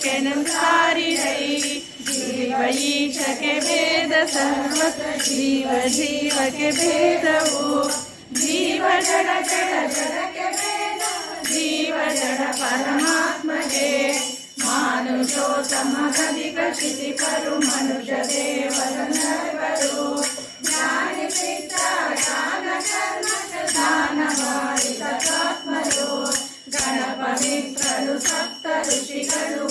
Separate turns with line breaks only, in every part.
ईशनंकारिणै जीव ईश के भेद सर्वत जीव जीव के भेद वो जीव जड़ जड़ जड़ के भेद जीव जड़ परमात्म के मानुषो समगदिक क्षिति करु मनुष देवर नरवरु ज्ञान चित्ता ज्ञान कर्म ज्ञान वारित आत्मयो गणपवित्रनु सप्त ऋषिगणु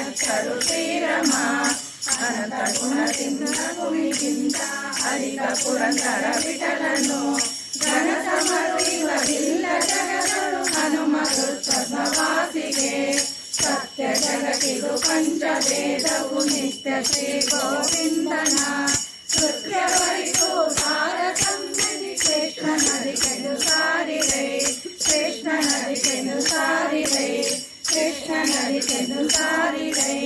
అచ్చడు శ్రీరమా అనంత గుణ సింహకు మిగింత అధిక పురంతర విటలను ఘన సమరువ ఇల్ల జగదరు హనుమ సత్య జగతిలు పంచవేదవు నిత్య శ్రీ గోవిందన. శుక్రవరితో సారసం కృష్ణ నది కెను సారి శ్రేష్ణ నది కెను సారి தனது செல்லும் சாரிலை